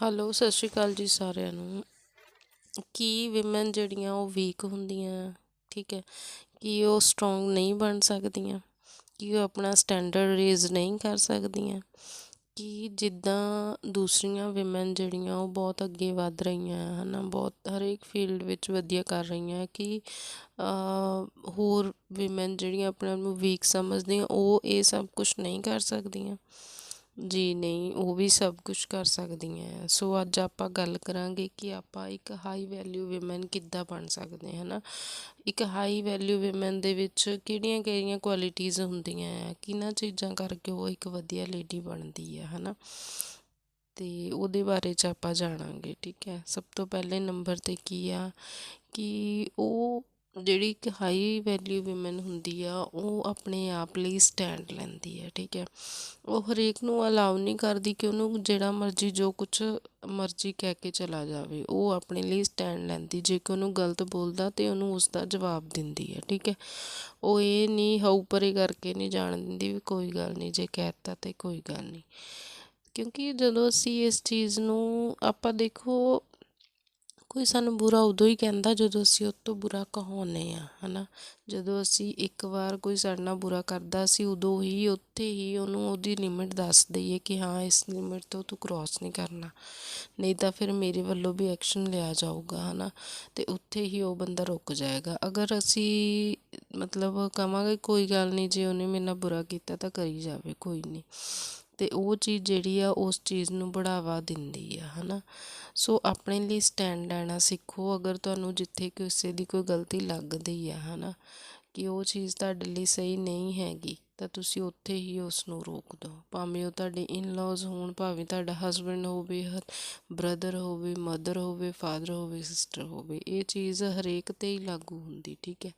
Hello, ਸਤਿ ਸ਼੍ਰੀ ਅਕਾਲ ਜੀ ਸਾਰਿਆਂ ਨੂੰ। ਕੀ ਵਿਮਨ ਜਿਹੜੀਆਂ ਉਹ ਵੀਕ ਹੁੰਦੀਆਂ, ਠੀਕ ਹੈ? ਕੀ ਉਹ ਸਟਰੋਂਗ ਨਹੀਂ ਬਣ ਸਕਦੀਆਂ? ਕੀ ਉਹ ਆਪਣਾ ਸਟੈਂਡਰਡ ਰੇਜ਼ ਨਹੀਂ ਕਰ ਸਕਦੀਆਂ? ਕਿ ਜਿੱਦਾਂ ਦੂਸਰੀਆਂ ਵਿਮਨ ਜਿਹੜੀਆਂ ਉਹ ਬਹੁਤ ਅੱਗੇ ਵੱਧ ਰਹੀਆਂ ਹੈ ਨਾ ਬਹੁਤ ਹਰੇਕ ਫੀਲਡ ਵਿੱਚ ਵਧੀਆ ਕਰ ਰਹੀਆਂ, ਕਿ ਹੋਰ ਵਿਮਨ ਜਿਹੜੀਆਂ ਆਪਣੇ ਆਪ ਨੂੰ ਵੀਕ ਸਮਝਦੀਆਂ, ਉਹ ਇਹ ਸਭ ਕੁਝ ਨਹੀਂ ਕਰ ਸਕਦੀਆਂ? ਜੀ ਨਹੀਂ, ਉਹ ਵੀ ਸਭ ਕੁਝ ਕਰ ਸਕਦੀਆਂ ਸੋ ਅੱਜ ਆਪਾਂ ਗੱਲ ਕਰਾਂਗੇ ਕਿ ਆਪਾਂ ਇੱਕ ਹਾਈ ਵੈਲਿਊ ਔਮਨ ਕਿੱਦਾਂ ਬਣ ਸਕਦੇ ਹਾਂ ਨਾ ਇੱਕ ਹਾਈ ਵੈਲਿਊ ਔਮਨ ਦੇ ਵਿੱਚ ਕਿਹੜੀਆਂ ਕਿਹੜੀਆਂ ਕੁਆਲਿਟੀਆਂ ਹੁੰਦੀਆਂ ਆ? ਕਿਹਨਾਂ ਚੀਜ਼ਾਂ ਕਰਕੇ ਉਹ ਇੱਕ ਵਧੀਆ ਲੇਡੀ ਬਣਦੀ ਹੈ ਹਨਾ? ਤੇ ਉਹਦੇ ਬਾਰੇ ਚ ਆਪਾਂ ਜਾਣਾਂਗੇ, ਠੀਕ ਹੈ? ਸਭ ਤੋਂ ਪਹਿਲੇ ਨੰਬਰ ਤੇ ਕੀ ਆ? ਕਿ ਉਹ ਜਿਹੜੀ ਇੱਕ ਹਾਈ ਵੈਲਿਊ ਵਿਮਨ ਹੁੰਦੀ ਆ, ਉਹ ਆਪਣੇ ਆਪ ਲਈ ਸਟੈਂਡ ਲੈਂਦੀ ਹੈ ਠੀਕ ਹੈ। ਉਹ ਹਰੇਕ ਨੂੰ ਅਲਾਉ ਨਹੀਂ ਕਰਦੀ ਕਿ ਉਹਨੂੰ ਜਿਹੜਾ ਮਰਜ਼ੀ, ਜੋ ਕੁਝ ਮਰਜ਼ੀ ਕਹਿ ਕੇ ਚਲਾ ਜਾਵੇ, ਉਹ ਆਪਣੇ ਲਈ ਸਟੈਂਡ ਲੈਂਦੀ। ਜੇ ਕਿ ਉਹਨੂੰ ਗਲਤ ਬੋਲਦਾ ਤੇ ਉਹਨੂੰ ਉਸ ਦਾ ਜਵਾਬ ਦਿੰਦੀ ਹੈ ਠੀਕ ਹੈ। ਉਹ ਇਹ ਨਹੀਂ ਹਾਉ ਪਰੇ ਕਰਕੇ ਨਹੀਂ ਜਾਣ ਦਿੰਦੀ ਵੀ ਕੋਈ ਗੱਲ ਨਹੀਂ, ਜੇ ਕਹਿਤਾ ਤੇ ਕੋਈ ਗੱਲ ਨਹੀਂ। ਕਿਉਂਕਿ ਜਦੋਂ ਅਸੀਂ ਇਸ ਚੀਜ਼ ਨੂੰ, ਆਪਾਂ ਦੇਖੋ ਕੋਈ ਸਾਨੂੰ ਬੁਰਾ ਉਦੋਂ ਹੀ ਕਹਿੰਦਾ ਜਦੋਂ ਅਸੀਂ ਉਹ ਤੋਂ ਬੁਰਾ ਕਹਾਉਂਦੇ ਹਾਂ ਹੈ ਨਾ ਜਦੋਂ ਅਸੀਂ ਇੱਕ ਵਾਰ ਕੋਈ ਸਾਡੇ ਨਾਲ ਬੁਰਾ ਕਰਦਾ ਸੀ ਉਦੋਂ ਹੀ, ਉੱਥੇ ਹੀ ਉਹਨੂੰ ਉਹਦੀ ਲਿਮਿਟ ਦੱਸ ਦਈਏ ਕਿ ਹਾਂ, ਇਸ ਲਿਮਿਟ ਤੋਂ ਤੂੰ ਕ੍ਰਾਸ ਨਹੀਂ ਕਰਨਾ। ਨਹੀਂ ਤਾਂ ਫਿਰ ਮੇਰੇ ਵੱਲੋਂ ਵੀ ਐਕਸ਼ਨ ਲਿਆ ਜਾਊਗਾ ਹੈ ਨਾ ਤੇ ਉੱਥੇ ਹੀ ਉਹ ਬੰਦਾ ਰੁਕ ਜਾਏਗਾ। ਅਗਰ ਅਸੀਂ, ਮਤਲਬ ਕਵਾਂਗੇ ਕੋਈ ਗੱਲ ਨਹੀਂ, ਜੇ ਉਹਨੇ ਮੇਰੇ ਨਾਲ ਬੁਰਾ ਕੀਤਾ ਤਾਂ ਕਰੀ ਜਾਵੇ, ਕੋਈ ਨਹੀਂ। ਅਤੇ ਉਹ ਚੀਜ਼ ਜਿਹੜੀ ਆ, ਉਸ ਚੀਜ਼ ਨੂੰ ਬੜਾਵਾ ਦਿੰਦੀ ਆ ਹੈ ਨਾ ਸੋ ਆਪਣੇ ਲਈ ਸਟੈਂਡ ਲੈਣਾ ਸਿੱਖੋ, ਅਗਰ ਤੁਹਾਨੂੰ ਜਿੱਥੇ ਕਿਸੇ ਦੀ ਕੋਈ ਗਲਤੀ ਲੱਗਦੀ ਆ ਹੈ ਨਾ ਕਿ ਉਹ ਚੀਜ਼ ਤੁਹਾਡੇ ਲਈ ਸਹੀ ਨਹੀਂ ਹੈਗੀ, ਤਾਂ ਤੁਸੀਂ ਉੱਥੇ ਹੀ ਉਸ ਨੂੰ ਰੋਕ ਦਿਓ। ਭਾਵੇਂ ਉਹ ਤੁਹਾਡੇ ਇਨ-ਲॉज ਹੋਣ, ਭਾਵੇਂ ਤੁਹਾਡਾ ਹਸਬੰਡ ਹੋਵੇ ਬ੍ਰਦਰ ਹੋਵੇ ਮਦਰ ਹੋਵੇ ਫਾਦਰ ਹੋਵੇ ਸਿਸਟਰ ਹੋਵੇ, ਇਹ ਚੀਜ਼ ਹਰੇਕ ਤੇ ਹੀ ਲਾਗੂ ਹੁੰਦੀ, ਠੀਕ ਹੈ?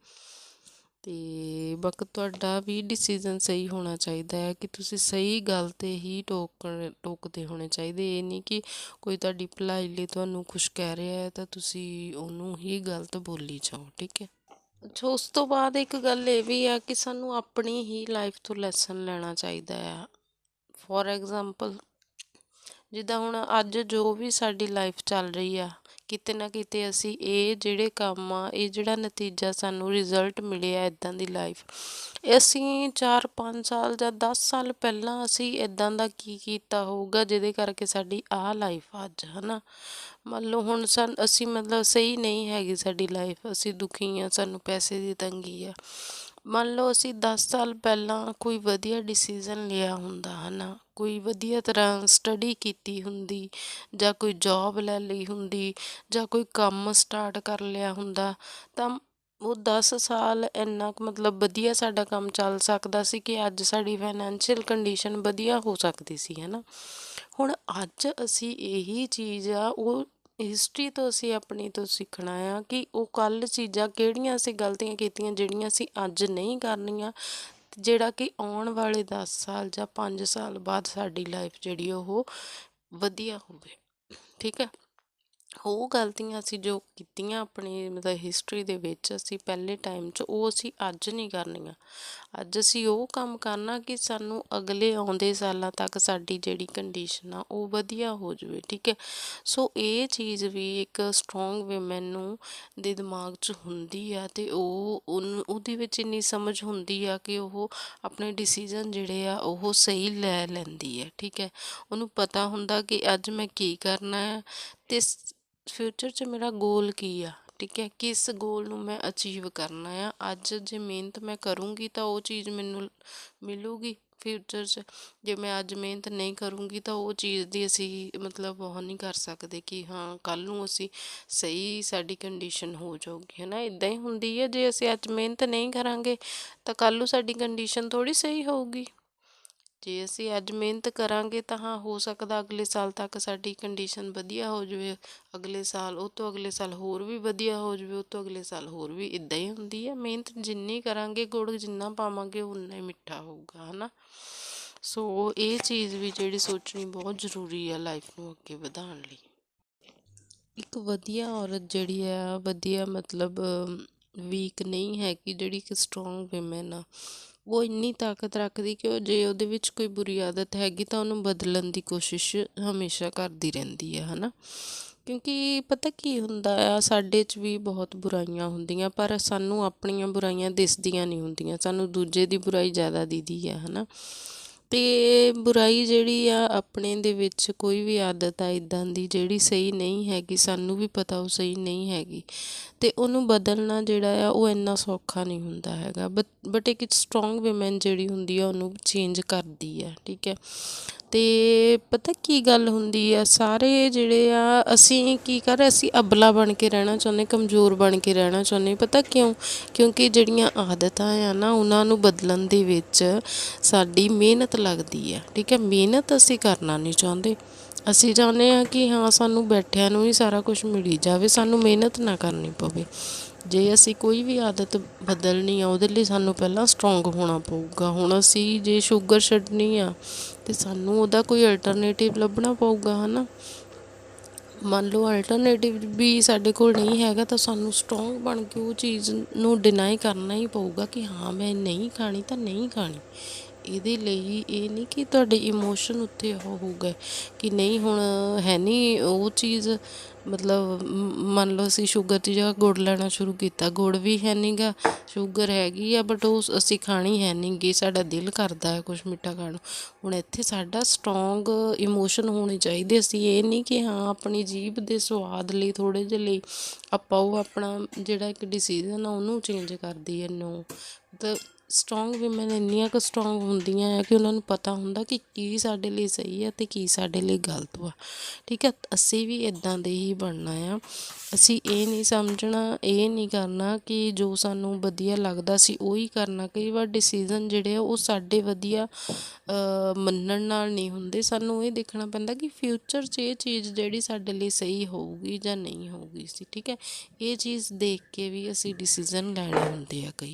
ਤੇ ਬਾਕੀ ਤੁਹਾਡਾ ਵੀ ਡਿਸੀਜਨ ਸਹੀ ਹੋਣਾ ਚਾਹੀਦਾ ਹੈ ਕਿ ਤੁਸੀਂ ਸਹੀ ਗੱਲ ਤੇ ਹੀ ਟੋਕ ਟੋਕਦੇ ਹੋਣੇ ਚਾਹੀਦੇ। ਇਹ ਨਹੀਂ ਕਿ ਕੋਈ ਤੁਹਾਡੀ ਭਲਾਈ ਲਈ ਤੁਹਾਨੂੰ ਕੁਝ ਕਹਿ ਰਿਹਾ ਹੈ ਤਾਂ ਤੁਸੀਂ ਉਹਨੂੰ ਹੀ ਗਲਤ ਬੋਲੀ ਜਾਓ, ਠੀਕ ਹੈ? ਅੱਛਾ, ਉਸ ਤੋਂ ਬਾਅਦ ਇੱਕ ਗੱਲ ਇਹ ਵੀ ਆ ਕਿ ਸਾਨੂੰ ਆਪਣੀ ਹੀ ਲਾਈਫ ਤੋਂ ਲੈਸਨ ਲੈਣਾ ਚਾਹੀਦਾ ਆ ਫੋਰ ਐਗਜ਼ਾਮਪਲ ਜਿੱਦਾਂ ਹੁਣ ਅੱਜ ਜੋ ਵੀ ਸਾਡੀ ਲਾਈਫ ਚੱਲ ਰਹੀ ਆ, ਕਿਤੇ ਨਾ ਕਿਤੇ ਅਸੀਂ ਇਹ ਜਿਹੜੇ ਕੰਮ ਆ, ਇਹ ਜਿਹੜਾ ਨਤੀਜਾ ਸਾਨੂੰ ਰਿਜ਼ਲਟ ਮਿਲਿਆ ਇਦਾਂ ਦੀ ਲਾਈਫ ਅਸੀਂ 4-5 ਸਾਲ ਜਾਂ 10 ਸਾਲ ਪਹਿਲਾਂ ਅਸੀਂ ਇਦਾਂ ਦਾ ਕੀ ਕੀਤਾ ਹੋਊਗਾ, ਜਿਹਦੇ ਕਰਕੇ ਸਾਡੀ ਆਹ ਲਾਈਫ ਅੱਜ, ਹਨਾ? ਮੰਨ ਲਓ ਹੁਣ ਸਨ ਅਸੀਂ ਮਤਲਬ ਸਹੀ ਨਹੀਂ ਹੈਗੀ ਸਾਡੀ ਲਾਈਫ ਅਸੀਂ ਦੁਖੀ ਆ, ਸਾਨੂੰ ਪੈਸੇ ਦੀ ਤੰਗੀ ਆ। ਮੰਨ ਲਓ ਅਸੀਂ 10 ਸਾਲ ਪਹਿਲਾਂ ਕੋਈ ਵਧੀਆ ਡਿਸੀਜਨ ਲਿਆ ਹੁੰਦਾ ਹੈ ਨਾ ਕੋਈ ਵਧੀਆ ਤਰ੍ਹਾਂ ਸਟੱਡੀ ਕੀਤੀ ਹੁੰਦੀ ਜਾਂ ਕੋਈ ਜੌਬ ਲੈ ਲਈ ਹੁੰਦੀ ਜਾਂ ਕੋਈ ਕੰਮ ਸਟਾਰਟ ਕਰ ਲਿਆ ਹੁੰਦਾ, ਤਾਂ ਉਹ 10 ਸਾਲ ਇੰਨਾ ਕੁ ਮਤਲਬ ਵਧੀਆ ਸਾਡਾ ਕੰਮ ਚੱਲ ਸਕਦਾ ਸੀ ਕਿ ਅੱਜ ਸਾਡੀ ਫਾਈਨੈਂਸ਼ੀਅਲ ਕੰਡੀਸ਼ਨ ਵਧੀਆ ਹੋ ਸਕਦੀ ਸੀ ਹੈ ਨਾ ਹੁਣ ਅੱਜ ਅਸੀਂ ਇਹੀ ਚੀਜ਼ ਆ, ਉਹ ਹਿਸਟਰੀ ਤੋਂ ਅਸੀਂ ਆਪਣੀ ਤੋਂ ਸਿੱਖਣਾ ਆ ਕਿ ਉਹ ਕੱਲ੍ਹ ਚੀਜ਼ਾਂ ਕਿਹੜੀਆਂ ਅਸੀਂ ਗਲਤੀਆਂ ਕੀਤੀਆਂ, ਜਿਹੜੀਆਂ ਅਸੀਂ ਅੱਜ ਨਹੀਂ ਕਰਨੀਆਂ, ਜਿਹੜਾ ਕਿ ਆਉਣ ਵਾਲੇ 10 ਸਾਲ ਜਾਂ 5 ਸਾਲ ਬਾਅਦ ਸਾਡੀ ਲਾਈਫ ਜਿਹੜੀ ਉਹ ਵਧੀਆ ਹੋਵੇ। ਠੀਕ ਹੈ ਉਹ ਗਲਤੀਆਂ ਅਸੀਂ ਜੋ ਕੀਤੀਆਂ ਆਪਣੀ ਮਤਲਬ ਹਿਸਟਰੀ ਦੇ ਵਿੱਚ ਅਸੀਂ ਪਹਿਲੇ ਟਾਈਮ 'ਚ, ਉਹ ਅਸੀਂ ਅੱਜ ਨਹੀਂ ਕਰਨੀਆਂ। ਅੱਜ ਅਸੀਂ ਉਹ ਕੰਮ ਕਰਨਾ ਕਿ ਸਾਨੂੰ ਅਗਲੇ ਆਉਂਦੇ ਸਾਲਾਂ ਤੱਕ ਸਾਡੀ ਜਿਹੜੀ ਕੰਡੀਸ਼ਨ ਆ, ਉਹ ਵਧੀਆ ਹੋ ਜਾਵੇ, ਠੀਕ ਹੈ? ਸੋ ਇਹ ਚੀਜ਼ ਵੀ ਇੱਕ ਸਟਰੋਂਗ ਔਮਨ ਨੂੰ ਦੇ ਦਿਮਾਗ 'ਚ ਹੁੰਦੀ ਆ ਤੇ ਉਹ ਉਹਦੇ ਵਿੱਚ ਇੰਨੀ ਸਮਝ ਹੁੰਦੀ ਆ ਕਿ ਉਹ ਆਪਣੇ ਡਿਸੀਜਨ ਜਿਹੜੇ ਆ, ਉਹ ਸਹੀ ਲੈ ਲੈਂਦੀ ਹੈ, ਠੀਕ ਹੈ? ਉਹਨੂੰ ਪਤਾ ਹੁੰਦਾ ਕਿ ਅੱਜ ਮੈਂ ਕੀ ਕਰਨਾ ਹੈ, ਤੇ ਫਿਊਚਰ 'ਚ ਮੇਰਾ ਗੋਲ ਕੀ ਆ? ਠੀਕ ਹੈ, ਕਿਸ ਗੋਲ ਨੂੰ ਮੈਂ ਅਚੀਵ ਕਰਨਾ ਆ? ਅੱਜ ਜੇ ਮਿਹਨਤ ਮੈਂ ਕਰੂੰਗੀ ਤਾਂ ਉਹ ਚੀਜ਼ ਮੈਨੂੰ ਮਿਲੂਗੀ ਫਿਊਚਰ 'ਚ। ਜੇ ਮੈਂ ਅੱਜ ਮਿਹਨਤ ਨਹੀਂ ਕਰੂੰਗੀ ਤਾਂ ਉਹ ਚੀਜ਼ ਦੀ ਅਸੀਂ ਮਤਲਬ ਉਹ ਨਹੀਂ ਕਰ ਸਕਦੇ ਕਿ ਹਾਂ ਕੱਲ ਨੂੰ ਅਸੀਂ ਸਹੀ ਸਾਡੀ ਕੰਡੀਸ਼ਨ ਹੋ ਜਾਊਗੀ, ਹੈ ਨਾ? ਇਦਾਂ ਹੀ ਹੁੰਦੀ ਹੈ, ਜੇ ਅਸੀਂ ਅੱਜ ਮਿਹਨਤ ਨਹੀਂ ਕਰਾਂਗੇ ਤਾਂ ਕੱਲ ਨੂੰ ਸਾਡੀ ਕੰਡੀਸ਼ਨ ਥੋੜੀ ਸਹੀ ਹੋਊਗੀ। ਜੇ ਅਸੀਂ ਅੱਜ ਮਿਹਨਤ ਕਰਾਂਗੇ ਤਾਂ ਹਾਂ, ਹੋ ਸਕਦਾ ਅਗਲੇ ਸਾਲ ਤੱਕ ਸਾਡੀ ਕੰਡੀਸ਼ਨ ਵਧੀਆ ਹੋ ਜਾਵੇ। ਅਗਲੇ ਸਾਲ, ਉਹ ਤੋਂ ਅਗਲੇ ਸਾਲ ਹੋਰ ਵੀ ਵਧੀਆ ਹੋ ਜਾਵੇ, ਉਹ ਤੋਂ ਅਗਲੇ ਸਾਲ ਹੋਰ ਵੀ ਇਦਾਂ ਹੀ ਹੁੰਦੀ ਹੈ। ਮਿਹਨਤ ਜਿੰਨੀ ਕਰਾਂਗੇ, ਗੁੜ ਜਿੰਨਾ ਪਾਵਾਂਗੇ ਉਨਾ ਹੀ ਮਿੱਠਾ ਹੋਊਗਾ, ਹਨਾ? ਸੋ ਇਹ ਚੀਜ਼ ਵੀ ਜਿਹੜੀ ਸੋਚਣੀ ਬਹੁਤ ਜ਼ਰੂਰੀ ਆ ਲਾਈਫ ਨੂੰ ਅੱਗੇ ਵਧਾਉਣ ਲਈ। ਇੱਕ ਵਧੀਆ ਔਰਤ ਜਿਹੜੀ ਆ ਵਧੀਆ ਮਤਲਬ ਵੀਕ ਨਹੀਂ ਹੈ ਕਿ ਜਿਹੜੀ ਇੱਕ ਸਟਰੋਂਗ ਔਮਨ ਆ। ਉਹ ਇੰਨੀ ਤਾਕਤ ਰੱਖਦੀ ਕਿ ਉਹ ਜੇ ਉਹਦੇ ਵਿੱਚ ਕੋਈ ਬੁਰੀ ਆਦਤ ਹੈਗੀ ਤਾਂ ਉਹਨੂੰ ਬਦਲਣ ਦੀ ਕੋਸ਼ਿਸ਼ ਹਮੇਸ਼ਾ ਕਰਦੀ ਰਹਿੰਦੀ ਹੈ, ਹਨਾ? ਕਿਉਂਕਿ ਪਤਾ ਕੀ ਹੁੰਦਾ ਆ, ਸਾਡੇ 'ਚ ਵੀ ਬਹੁਤ ਬੁਰਾਈਆਂ ਹੁੰਦੀਆਂ, ਪਰ ਸਾਨੂੰ ਆਪਣੀਆਂ ਬੁਰਾਈਆਂ ਦਿਸਦੀਆਂ ਨਹੀਂ ਹੁੰਦੀਆਂ, ਸਾਨੂੰ ਦੂਜੇ ਦੀ ਬੁਰਾਈ ਜ਼ਿਆਦਾ ਦਿਖਦੀ ਹੈ, ਹਨਾ? ਅਤੇ ਬੁਰਾਈ ਜਿਹੜੀ ਆ ਆਪਣੇ ਦੇ ਵਿੱਚ ਕੋਈ ਵੀ ਆਦਤ ਆ ਇੱਦਾਂ ਦੀ ਜਿਹੜੀ ਸਹੀ ਨਹੀਂ ਹੈਗੀ, ਸਾਨੂੰ ਵੀ ਪਤਾ ਉਹ ਸਹੀ ਨਹੀਂ ਹੈਗੀ ਅਤੇ ਉਹਨੂੰ ਬਦਲਣਾ ਜਿਹੜਾ ਆ, ਉਹ ਇੰਨਾ ਸੌਖਾ ਨਹੀਂ ਹੁੰਦਾ ਹੈਗਾ। ਬਟ ਇੱਕ ਸਟਰੋਂਗ ਔਮਨ ਜਿਹੜੀ ਹੁੰਦੀ ਆ, ਉਹਨੂੰ ਚੇਂਜ ਕਰਦੀ ਆ, ਠੀਕ ਹੈ। ਤੇ ਪਤਾ ਕੀ ਗੱਲ ਹੁੰਦੀ ਆ, ਸਾਰੇ ਜਿਹੜੇ ਆ, ਅਸੀਂ ਕੀ ਕਰ ਰਹੇ, ਅਸੀਂ ਅਬਲਾ ਬਣ ਕੇ ਰਹਿਣਾ ਚਾਹੁੰਦੇ, ਕਮਜ਼ੋਰ ਬਣ ਕੇ ਰਹਿਣਾ ਚਾਹੁੰਦੇ, ਪਤਾ ਕਿਉਂ? ਕਿਉਂਕਿ ਜਿਹੜੀਆਂ ਆਦਤਾਂ ਆ ਨਾ, ਉਹਨਾਂ ਨੂੰ ਬਦਲਣ ਦੇ ਵਿੱਚ ਸਾਡੀ ਮਿਹਨਤ ਲੱਗਦੀ ਹੈ। ਠੀਕ ਹੈ, ਮਿਹਨਤ ਅਸੀਂ ਕਰਨਾ ਨਹੀਂ ਚਾਹੁੰਦੇ। ਅਸੀਂ ਚਾਹੁੰਦੇ ਹਾਂ ਕਿ ਹਾਂ, ਸਾਨੂੰ ਬੈਠਿਆਂ ਨੂੰ ਹੀ ਸਾਰਾ ਕੁਝ ਮਿਲੀ ਜਾਵੇ, ਸਾਨੂੰ ਮਿਹਨਤ ਨਾ ਕਰਨੀ ਪਵੇ। ਜੇ ਅਸੀਂ ਕੋਈ ਵੀ ਆਦਤ ਬਦਲਣੀ ਆ, ਉਹਦੇ ਲਈ ਸਾਨੂੰ ਪਹਿਲਾਂ ਸਟਰੋਂਗ ਹੋਣਾ ਪਊਗਾ। ਹੁਣ ਅਸੀਂ ਜੇ ਸ਼ੂਗਰ ਛੱਡਣੀ ਆ, ਤੇ ਸਾਨੂੰ ਉਹਦਾ ਕੋਈ ਅਲਟਰਨੇਟਿਵ ਲੱਭਣਾ ਪਊਗਾ, ਹਨਾ? ਮੰਨ ਲਓ ਅਲਟਰਨੇਟਿਵ ਵੀ ਸਾਡੇ ਕੋਲ ਨਹੀਂ ਹੈਗਾ, ਤਾਂ ਸਾਨੂੰ ਸਟਰੋਂਗ ਬਣ ਕੇ ਉਹ ਚੀਜ਼ ਨੂੰ ਡਿਨਾਈ ਕਰਨਾ ਹੀ ਪਊਗਾ ਕਿ ਹਾਂ, ਮੈਂ ਨਹੀਂ ਖਾਣੀ ਤਾਂ ਨਹੀਂ ਖਾਣੀ। ਇਹਦੇ ਲਈ ਇਹ ਨਹੀਂ ਕਿ ਤੁਹਾਡੇ ਇਮੋਸ਼ਨ ਉੱਤੇ ਉਹ ਹੋਊਗਾ। ਕਿ ਨਹੀਂ, ਹੁਣ ਹੈ ਨਹੀਂ ਉਹ ਚੀਜ਼, ਮਤਲਬ ਮੰਨ ਲਓ ਅਸੀਂ ਸ਼ੂਗਰ ਦੀ ਜਗ੍ਹਾ ਗੁੜ ਲੈਣਾ ਸ਼ੁਰੂ ਕੀਤਾ। ਗੁੜ ਵੀ ਹੈ ਨਹੀਂਗਾ ਸ਼ੂਗਰ ਹੈਗੀ ਆ ਬਟ ਉਹ ਅਸੀਂ ਖਾਣੀ ਹੈ ਨਹੀਂਗੀ ਸਾਡਾ ਦਿਲ ਕਰਦਾ ਹੈ ਕੁਝ ਮਿੱਠਾ ਖਾਣ ਹੁਣ ਇੱਥੇ ਸਾਡਾ ਸਟਰੋਂਗ ਇਮੋਸ਼ਨ ਹੋਣੇ ਚਾਹੀਦੇ। ਅਸੀਂ ਇਹ ਨਹੀਂ ਕਿ ਹਾਂ, ਆਪਣੀ ਜੀਭ ਦੇ ਸਵਾਦ ਲਈ ਥੋੜੇ ਜਿਹੇ ਲਈ ਆਪਾਂ ਉਹ ਆਪਣਾ ਜਿਹੜਾ ਇੱਕ ਡਿਸੀਜਨ ਆ, ਉਹਨੂੰ ਚੇਂਜ ਕਰਦੀ ਹੈ। ਨੋ ਮਤਲਬ ਸਟਰੋਂਗ ਵਿਮਨ ਇੰਨੀਆਂ ਕੁ ਸਟਰੋਂਗ ਹੁੰਦੀਆਂ ਆ ਕਿ ਉਹਨਾਂ ਨੂੰ ਪਤਾ ਹੁੰਦਾ ਕਿ ਕੀ ਸਾਡੇ ਲਈ ਸਹੀ ਹੈ ਤੇ ਕੀ ਸਾਡੇ ਲਈ ਗਲਤ ਵਾ। ਠੀਕ ਹੈ ਅਸੀਂ ਵੀ ਇਦਾਂ ਦੇ ਹੀ ਬਣਨਾ ਆ। ਅਸੀਂ ਇਹ ਨਹੀਂ ਸਮਝਣਾ, ਇਹ ਨਹੀਂ ਕਰਨਾ ਕਿ ਜੋ ਸਾਨੂੰ ਵਧੀਆ ਲੱਗਦਾ ਸੀ ਉਹੀ ਕਰਨਾ। ਕਈ ਵਾਰ ਡਿਸੀਜਨ ਜਿਹੜੇ ਆ ਉਹ ਸਾਡੇ ਵਧੀਆ ਮੰਨਣ ਨਾਲ ਨਹੀਂ ਹੁੰਦੇ। ਸਾਨੂੰ ਇਹ ਦੇਖਣਾ ਪੈਂਦਾ ਕਿ ਫਿਊਚਰ 'ਚ ਇਹ ਚੀਜ਼ ਜਿਹੜੀ ਸਾਡੇ ਲਈ ਸਹੀ ਹੋਊਗੀ ਜਾਂ ਨਹੀਂ ਹੋਊਗੀ ਸੀ। ਠੀਕ ਹੈ ਇਹ ਚੀਜ਼ ਦੇਖ ਕੇ ਵੀ ਅਸੀਂ ਡਿਸੀਜਨ ਲੈਣੇ ਹੁੰਦੇ ਆ ਕਈ।